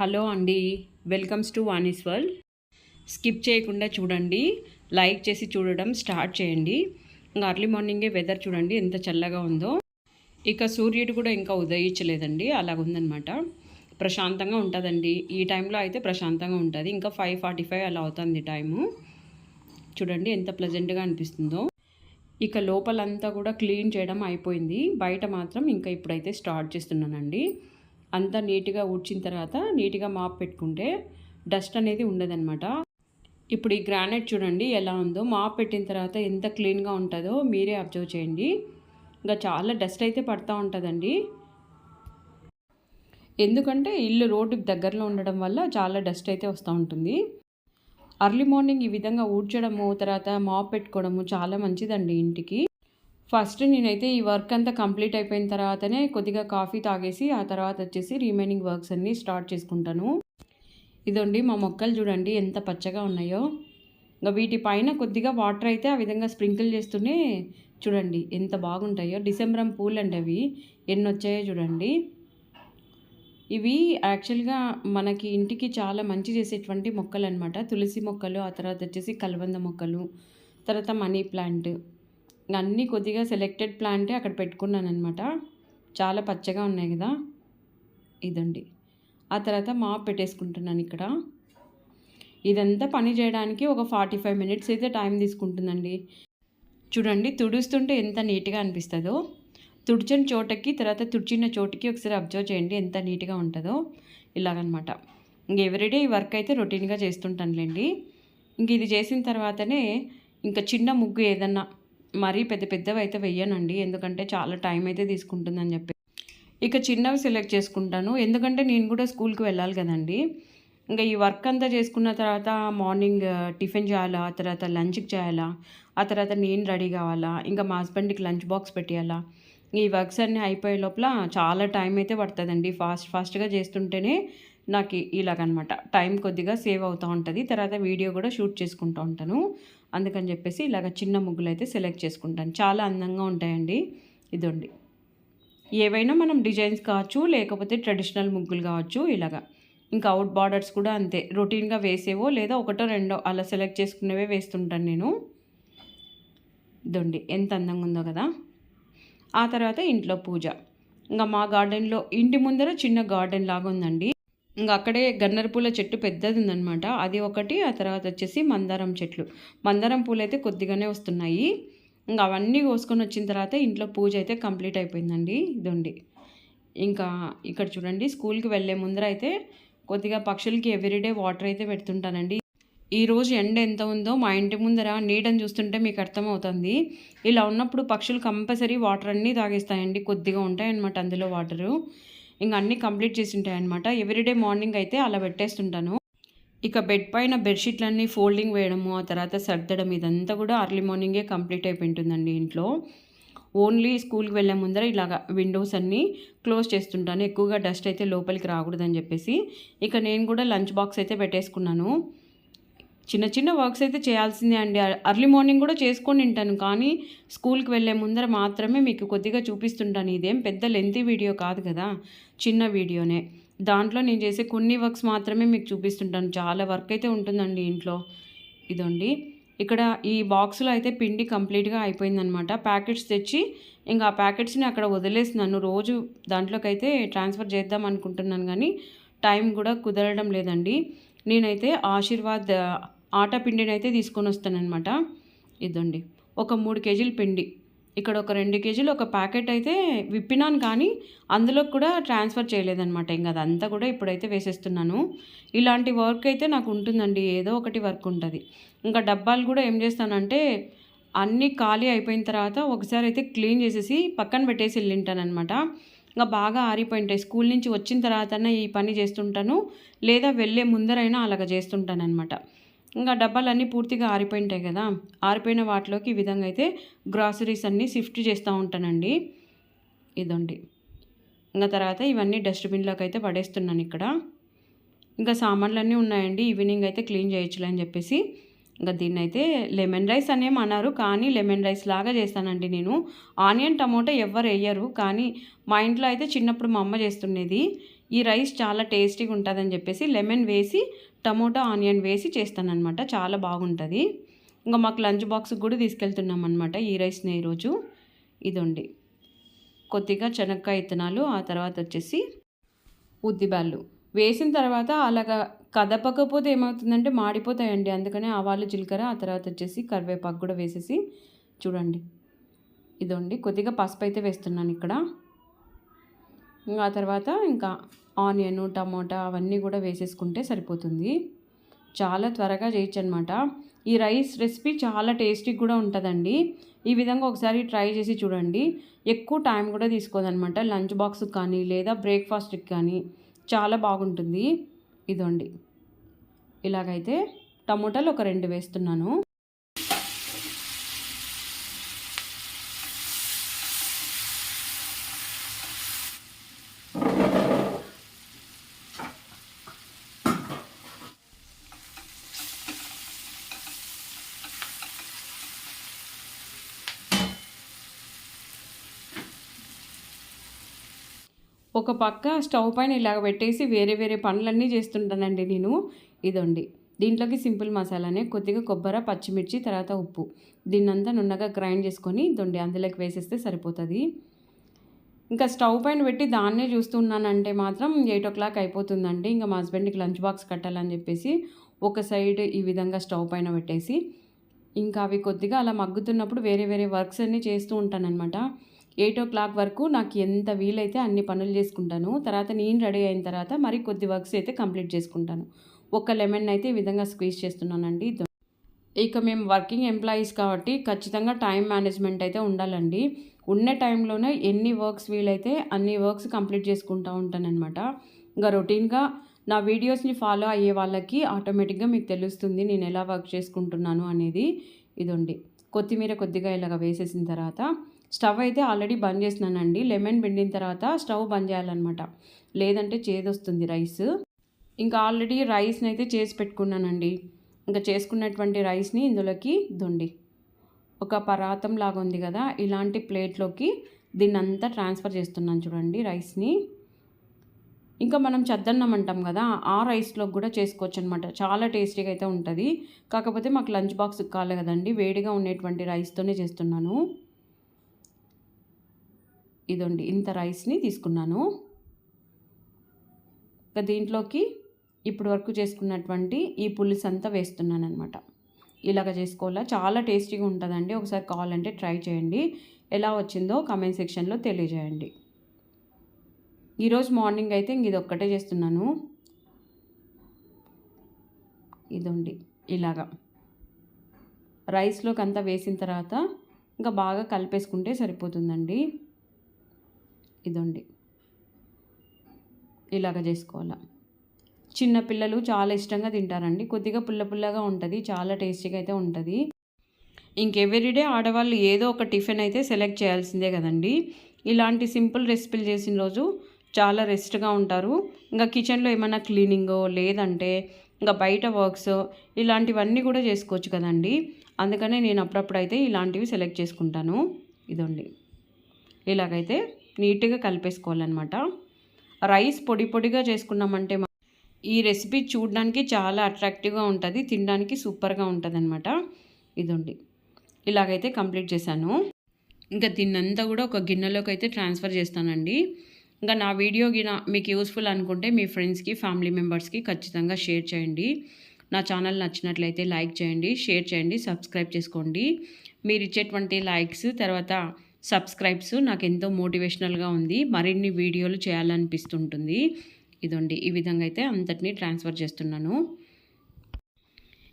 Hello అండి welcomes to Vani's world. Skip చేయకుండా చూడండి లైక్ చేసి చూడడం స్టార్ట్ చేయండి. ఇంకా అర్లీ మార్నింగే వెదర్ చూడండి ఎంత చల్లగా ఉందో. ఇక సూర్యుడు కూడా ఇంకా ఉదయించలేదండి అలాగుందనమాట ప్రశాంతంగా ఉంటుందండి. ఈ టైంలో అయితే ప్రశాంతంగా ఉంటుంది. ఇంకా ఫైవ్ ఫార్టీ ఫైవ్ అలా అవుతుంది టైము. చూడండి ఎంత ప్లజెంట్గా అనిపిస్తుందో. ఇక లోపలంతా కూడా క్లీన్ చేయడం అయిపోయింది. బయట మాత్రం ఇంకా ఇప్పుడైతే స్టార్ట్ చేస్తున్నానండి. అంతా నీట్గా ఊడ్చిన తర్వాత నీట్గా మాప్ పెట్టుకుంటే డస్ట్ అనేది ఉండదన్నమాట. ఇప్పుడు ఈ గ్రానైట్ చూడండి ఎలా ఉందో. మాప్ పెట్టిన తర్వాత ఎంత క్లీన్గా ఉంటుందో మీరే అబ్జర్వ్ చేయండి. ఇంకా చాలా డస్ట్ అయితే పడతా ఉంటుందండి. ఎందుకంటే ఇల్లు రోడ్డుకి దగ్గరలో ఉండడం వల్ల చాలా డస్ట్ అయితే వస్తూ ఉంటుంది. అర్లీ మార్నింగ్ ఈ విధంగా ఊడ్చడము తర్వాత మాప్ పెట్టుకోవడము చాలా మంచిదండి ఇంటికి. ఫస్ట్ నేనైతే ఈ వర్క్ అంతా కంప్లీట్ అయిపోయిన తర్వాతనే కొద్దిగా కాఫీ తాగేసి ఆ తర్వాత వచ్చేసి రిమైనింగ్ వర్క్స్ అన్నీ స్టార్ట్ చేసుకుంటాను. ఇదండి మా మొక్కలు చూడండి ఎంత పచ్చగా ఉన్నాయో. ఇంకా వీటి పైన కొద్దిగా వాటర్ అయితే ఆ విధంగా స్ప్రింకిల్ చేస్తూనే చూడండి ఎంత బాగుంటాయో. డిసెంబరం పూలు అండి అవి. ఎన్ని వచ్చాయో చూడండి. ఇవి యాక్చువల్గా మనకి ఇంటికి చాలా మంచి చేసేటువంటి మొక్కలు అనమాట తులసి మొక్కలు ఆ తర్వాత వచ్చేసి కలబంద మొక్కలు తర్వాత మనీ ప్లాంట్ అన్నీ కొద్దిగా సెలెక్టెడ్ ప్లాంటే అక్కడ పెట్టుకున్నాను అనమాట చాలా పచ్చగా ఉన్నాయి కదా. ఇదండి. ఆ తర్వాత మాప్ పెట్టేసుకుంటున్నాను ఇక్కడ. ఇదంతా పని చేయడానికి ఒక ఫార్టీ ఫైవ్ మినిట్స్ అయితే టైం తీసుకుంటుందండి. చూడండి తుడుస్తుంటే ఎంత నీట్గా అనిపిస్తుందో. తుడిచిన చోటకి తర్వాత తుడిచిన చోటుకి ఒకసారి అబ్జర్వ్ చేయండి ఎంత నీట్గా ఉంటుందో. ఇలాగనమాట. ఇంక ఎవ్రీడే ఈ వర్క్ అయితే రొటీన్గా చేస్తుంటానులేండి. ఇంక ఇది చేసిన తర్వాతనే ఇంకా చిన్న ముగ్గు ఏదన్నా మరీ పెద్ద పెద్దవి అయితే వెయ్యనండి. ఎందుకంటే చాలా టైం అయితే తీసుకుంటుందని చెప్పి. ఇక చిన్నవి సెలెక్ట్ చేసుకుంటాను. ఎందుకంటే నేను కూడా స్కూల్కి వెళ్ళాలి కదండి. ఇంకా ఈ వర్క్ అంతా చేసుకున్న తర్వాత మార్నింగ్ టిఫిన్ uh, చేయాలా ఆ తర్వాత లంచ్కి చేయాలా ఆ తర్వాత నేను రెడీ కావాలా ఇంకా మా హస్బెండ్కి లంచ్ బాక్స్ పెట్టేయాలా. ఈ వర్క్స్ అన్నీ అయిపోయే లోపల చాలా టైం అయితే పడుతుందండి. ఫాస్ట్ ఫాస్ట్గా చేస్తుంటేనే నాకు ఇలాగనమాట. టైం కొద్దిగా సేవ్ అవుతూ ఉంటుంది. తర్వాత వీడియో కూడా షూట్ చేసుకుంటూ ఉంటాను. అందుకని చెప్పేసి ఇలాగ చిన్న ముగ్గులు అయితే సెలెక్ట్ చేసుకుంటాను. చాలా అందంగా ఉంటాయండి ఇదండి. ఏవైనా మనం డిజైన్స్ కావచ్చు లేకపోతే ట్రెడిషనల్ ముగ్గులు కావచ్చు ఇలాగా. ఇంకా అవుట్ బార్డర్స్ కూడా అంతే. రొటీన్గా వేసేవో లేదా ఒకటో రెండో అలా సెలెక్ట్ చేసుకునేవే వేస్తుంటాను నేను. ఇదండి. ఎంత అందంగా ఉందో కదా. ఆ తర్వాత ఇంట్లో పూజ. ఇంకా మా గార్డెన్లో ఇంటి ముందర చిన్న గార్డెన్ లాగా ఉందండి. ఇంకా అక్కడే గన్నర పూల చెట్టు పెద్దది ఉందనమాట అది ఒకటి ఆ తర్వాత వచ్చేసి మందారం చెట్లు. మందారం పూలు అయితే కొద్దిగానే వస్తున్నాయి. ఇంకా అవన్నీ కోసుకొని వచ్చిన తర్వాత ఇంట్లో పూజ అయితే కంప్లీట్ అయిపోయిందండి ఇదండి. ఇంకా ఇక్కడ చూడండి స్కూల్కి వెళ్ళే ముందర అయితే కొద్దిగా పక్షులకి ఎవ్రీడే వాటర్ అయితే పెడుతుంటానండి. ఈరోజు ఎండ ఎంత ఉందో మా ఇంటి ముందర నీడని చూస్తుంటే మీకు అర్థమవుతుంది. ఇలా ఉన్నప్పుడు పక్షులు కంపల్సరీ వాటర్ అన్నీ తాగేస్తాయండి. కొద్దిగా ఉంటాయన్నమాట అందులో వాటరు. ఇంకా అన్నీ కంప్లీట్ చేసి ఉంటాయన్నమాట ఎవ్రీడే మార్నింగ్ అయితే అలా పెట్టేస్తుంటాను. ఇక బెడ్ పైన బెడ్షీట్లన్నీ ఫోల్డింగ్ వేయడము ఆ తర్వాత సర్దడం ఇదంతా కూడా అర్లీ మార్నింగే కంప్లీట్ అయిపోయింటుందండి ఇంట్లో. ఓన్లీ స్కూల్కి వెళ్ళే ముందర ఇలాగ విండోస్ అన్నీ క్లోజ్ చేస్తుంటాను. ఎక్కువగా డస్ట్ అయితే లోపలికి రాకూడదని చెప్పేసి. ఇక నేను కూడా లంచ్ బాక్స్ అయితే పెట్టేసుకున్నాను. చిన్న చిన్న వర్క్స్ అయితే చేయాల్సిందే అండి. అర్లీ మార్నింగ్ కూడా చేసుకొని ఉంటాను. కానీ స్కూల్కి వెళ్ళే ముందర మాత్రమే మీకు కొద్దిగా చూపిస్తుంటాను. ఇదేం పెద్ద లెంతీ వీడియో కాదు కదా. చిన్న వీడియోనే దాంట్లో నేను చేసే కొన్ని వర్క్స్ మాత్రమే మీకు చూపిస్తుంటాను. చాలా వర్క్ అయితే ఉంటుందండి ఇంట్లో. ఇదండి. ఇక్కడ ఈ బాక్స్లో అయితే పిండి కంప్లీట్గా అయిపోయిందనమాట ప్యాకెట్స్ తెచ్చి ఇంకా ఆ ప్యాకెట్స్ని అక్కడ వదిలేసినాను రోజు దాంట్లోకి అయితే ట్రాన్స్ఫర్ చేద్దాం అనుకుంటున్నాను. కానీ టైం కూడా కుదరడం లేదండి. నేనైతే ఆశీర్వాద్ ఆటా పిండిని అయితే తీసుకొని వస్తానమాట ఇదండి. ఒక మూడు కేజీల పిండి. ఇక్కడ ఒక రెండు కేజీలు ఒక ప్యాకెట్ అయితే విప్పినాను కానీ అందులో కూడా ట్రాన్స్ఫర్ చేయలేదనమాట ఇంకా అదంతా కూడా ఇప్పుడైతే వేసేస్తున్నాను. ఇలాంటి వర్క్ అయితే నాకు ఉంటుందండి. ఏదో ఒకటి వర్క్ ఉంటుంది. ఇంకా డబ్బాలు కూడా ఏం చేస్తానంటే అన్నీ ఖాళీ అయిపోయిన తర్వాత ఒకసారి అయితే క్లీన్ చేసేసి పక్కన పెట్టేసి వెళ్ళింటానమాట ఇంకా బాగా ఆరిపోయింటాయి స్కూల్ నుంచి వచ్చిన తర్వాత ఈ పని చేస్తుంటాను. లేదా వెళ్ళే ముందరైనా అలాగ చేస్తుంటానమాట ఇంకా డబ్బాలన్నీ పూర్తిగా ఆరిపోయింటాయి కదా. ఆరిపోయిన వాటిలోకి ఈ విధంగా అయితే గ్రాసరీస్ అన్నీ షిఫ్ట్ చేస్తూ ఉంటానండి. ఇదండి. ఇంకా తర్వాత ఇవన్నీ డస్ట్బిన్లోకి అయితే పడేస్తున్నాను ఇక్కడ. ఇంకా సామాన్లు అన్నీ ఉన్నాయండి. ఈవినింగ్ అయితే క్లీన్ చేయొచ్చులే అని చెప్పేసి. ఇంకా దీన్ని అయితే లెమన్ రైస్ అనేం అన్నారు. కానీ లెమన్ రైస్ లాగా చేస్తానండి నేను. ఆనియన్ టమోటా ఎవ్వరు వేయరు. కానీ మా ఇంట్లో అయితే చిన్నప్పుడు మా అమ్మ చేస్తుండేది ఈ రైస్ చాలా టేస్టీగా ఉంటుందని చెప్పేసి లెమన్ వేసి టమోటా ఆనియన్ వేసి చేస్తానన్నమాట. చాలా బాగుంటుంది. ఇంకా మాకు లంచ్ బాక్స్ కూడా తీసుకెళ్తున్నాం అనమాట ఈ రైస్ని ఈరోజు. ఇదండి. కొద్దిగా శనక్కాయ విత్తనాలు ఆ తర్వాత వచ్చేసి ఉద్దిబాళ్ళు వేసిన తర్వాత అలాగా కదపకపోతే ఏమవుతుందంటే మాడిపోతాయండి. అందుకనే ఆవాలు జీలకర్ర ఆ తర్వాత వచ్చేసి కరివేపాకు కూడా వేసేసి చూడండి. ఇదండి. కొద్దిగా పసుపు అయితే వేస్తున్నాను ఇక్కడ ఇంకా ఆ తర్వాత ఇంకా ఆనియన్ టమోటా అవన్నీ కూడా వేసేసుకుంటే సరిపోతుంది. చాలా త్వరగా చేయొచ్చు అనమాట ఈ రైస్ రెసిపీ చాలా టేస్టీ కూడా ఉంటుందండి. ఈ విధంగా ఒకసారి ట్రై చేసి చూడండి. ఎక్కువ టైం కూడా తీసుకోదనమాట లంచ్ బాక్స్కి కానీ లేదా బ్రేక్ఫాస్ట్కి కానీ చాలా బాగుంటుంది. ఇదండి ఇలాగైతే టమోటాలు ఒక రెండు వేస్తున్నాను. ఒక పక్క స్టవ్ పైన ఇలాగ పెట్టేసి వేరే వేరే పనులన్నీ చేస్తుంటానండి నేను. ఇదండి. దీంట్లోకి సింపుల్ మసాలానే కొద్దిగా కొబ్బరి పచ్చిమిర్చి తర్వాత ఉప్పు. దీన్నంతా నున్నగా గ్రైండ్ చేసుకొని దొండి అందులోకి వేసేస్తే సరిపోతుంది. ఇంకా స్టవ్ పైన పెట్టి దాన్నే చూస్తున్నానంటే మాత్రం ఎయిట్ ఓ క్లాక్ అయిపోతుందండి. ఇంకా మా హస్బెండ్కి లంచ్ బాక్స్ కట్టాలని చెప్పేసి ఒక సైడ్ ఈ విధంగా స్టవ్ పైన పెట్టేసి ఇంకా అవి కొద్దిగా అలా మగ్గుతున్నప్పుడు వేరే వేరే వర్క్స్ అన్నీ చేస్తూ ఉంటానన్నమాట. ఎయిట్ ఓ క్లాక్ వరకు నాకు ఎంత వీలైతే అన్ని పనులు చేసుకుంటాను. తర్వాత నేను రెడీ అయిన తర్వాత మరి కొద్ది వర్క్స్ అయితే కంప్లీట్ చేసుకుంటాను. ఒక లెమన్ అయితే ఈ విధంగా స్క్వీజ్ చేస్తున్నానండి. ఇక మేము వర్కింగ్ ఎంప్లాయీస్ కాబట్టి ఖచ్చితంగా టైం మేనేజ్మెంట్ అయితే ఉండాలండి. ఉన్న టైంలోనే ఎన్ని వర్క్స్ వీలైతే అన్ని వర్క్స్ కంప్లీట్ చేసుకుంటూ ఉంటానన్నమాట. ఇంకా రొటీన్గా నా వీడియోస్ని ఫాలో అయ్యే వాళ్ళకి ఆటోమేటిక్గా మీకు తెలుస్తుంది నేను ఎలా వర్క్ చేసుకుంటున్నాను అనేది. ఇదండి. కొత్తిమీర కొద్దిగా ఇలాగ వేసేసిన తర్వాత స్టవ్ అయితే ఆల్రెడీ బంద్ చేసినానండి. లెమన్ పిండిన తర్వాత స్టవ్ బంద్ చేయాలన్నమాట. లేదంటే చేదొస్తుంది రైస్. ఇంకా ఆల్రెడీ రైస్ని అయితే చేసి పెట్టుకున్నానండి. ఇంకా చేసుకున్నటువంటి రైస్ని ఇందులోకి దొండి. ఒక పరాతం లాగా ఉంది కదా ఇలాంటి ప్లేట్లోకి దీన్ని అంతా ట్రాన్స్ఫర్ చేస్తున్నాను చూడండి రైస్ని. ఇంకా మనం చద్దన్నం అంటాం కదా ఆ రైస్లో కూడా చేసుకోవచ్చు అనమాట చాలా టేస్టీగా అయితే ఉంటుంది. కాకపోతే మాకు లంచ్ బాక్స్ కాలే కదండి వేడిగా ఉండేటువంటి రైస్తోనే చేస్తున్నాను. ఇదండి ఇంత రైస్ని తీసుకున్నాను. ఇంకా దీంట్లోకి ఇప్పుడు వరకు చేసుకున్నటువంటి ఈ పులుసు అంతా వేస్తున్నాను అనమాట ఇలాగ చేసుకోవాలా? చాలా టేస్టీగా ఉంటుందండి. ఒకసారి కావాలంటే ట్రై చేయండి. ఎలా వచ్చిందో కామెంట్ సెక్షన్లో తెలియజేయండి. ఈరోజు మార్నింగ్ అయితే ఇంక ఇది ఒక్కటే చేస్తున్నాను. ఇదండి ఇలాగా. రైస్లోకి అంతా వేసిన తర్వాత ఇంకా బాగా కలిపేసుకుంటే సరిపోతుందండి. ఇదండి. ఇలాగ చేసుకోవాలా. చిన్నపిల్లలు చాలా ఇష్టంగా తింటారండి. కొద్దిగా పుల్ల పుల్లగా ఉంటుంది. చాలా టేస్టీగా అయితే ఉంటుంది. ఇంకెవరీడే ఆడవాళ్ళు ఏదో ఒక టిఫిన్ అయితే సెలెక్ట్ చేయాల్సిందే కదండి. ఇలాంటి సింపుల్ రెసిపీలు చేసిన రోజు చాలా రెస్ట్గా ఉంటారు. ఇంకా కిచెన్లో ఏమైనా క్లీనింగో లేదంటే ఇంకా బయట వర్క్స్ ఇలాంటివన్నీ కూడా చేసుకోవచ్చు కదండి. అందుకనే నేను అప్పుడప్పుడు అయితే ఇలాంటివి సెలెక్ట్ చేసుకుంటాను. ఇదండి. ఇలాగైతే నీట్గా కలిపేసుకోవాలన్నమాట. రైస్ పొడి పొడిగా చేసుకున్నామంటే ఈ రెసిపీ చూడడానికి చాలా అట్రాక్టివ్గా ఉంటుంది తినడానికి సూపర్గా ఉంటుంది అనమాట ఇదండి. ఇలాగైతే కంప్లీట్ చేశాను. ఇంకా దీన్నంతా కూడా ఒక గిన్నెలోకి అయితే ట్రాన్స్ఫర్ చేస్తానండి. ఇంకా నా వీడియో గిన మీకు యూస్ఫుల్ అనుకుంటే మీ ఫ్రెండ్స్కి ఫ్యామిలీ మెంబర్స్కి ఖచ్చితంగా షేర్ చేయండి. నా ఛానల్ నచ్చినట్లయితే లైక్ చేయండి షేర్ చేయండి సబ్స్క్రైబ్ చేసుకోండి. మీరు ఇచ్చేటువంటి లైక్స్ తర్వాత సబ్స్క్రైబ్స్ నాకు ఎంతో మోటివేషనల్గా ఉంది. మరిన్ని వీడియోలు చేయాలనిపిస్తుంటుంది. ఇదండి. ఈ విధంగా అయితే అంతటినీ ట్రాన్స్ఫర్ చేస్తున్నాను.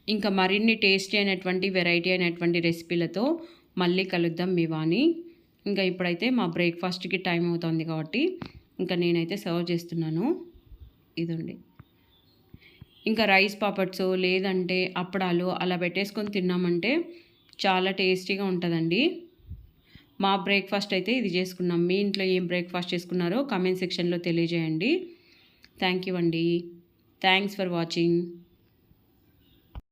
ఇంకా మరిన్ని టేస్టీ అయినటువంటి వెరైటీ అయినటువంటి రెసిపీలతో మళ్ళీ కలుద్దాం మీ వాణి. ఇంకా ఇప్పుడైతే మా బ్రేక్ఫాస్ట్కి టైం అవుతుంది కాబట్టి ఇంకా నేనైతే సర్వ్ చేస్తున్నాను. ఇదండి. ఇంకా రైస్ పాపడ్స్ లేదంటే అప్పడాలు అలా పెట్టేసుకొని తిన్నామంటే చాలా టేస్టీగా ఉంటుందండి. మా బ్రేక్ఫాస్ట్ అయితే ఇది చేసుకున్నాం. మీ ఇంట్లో ఏం బ్రేక్ఫాస్ట్ చేసుకున్నారో కమెంట్ సెక్షన్లో తెలియజేయండి. థ్యాంక్ యూ అండి. Thanks for watching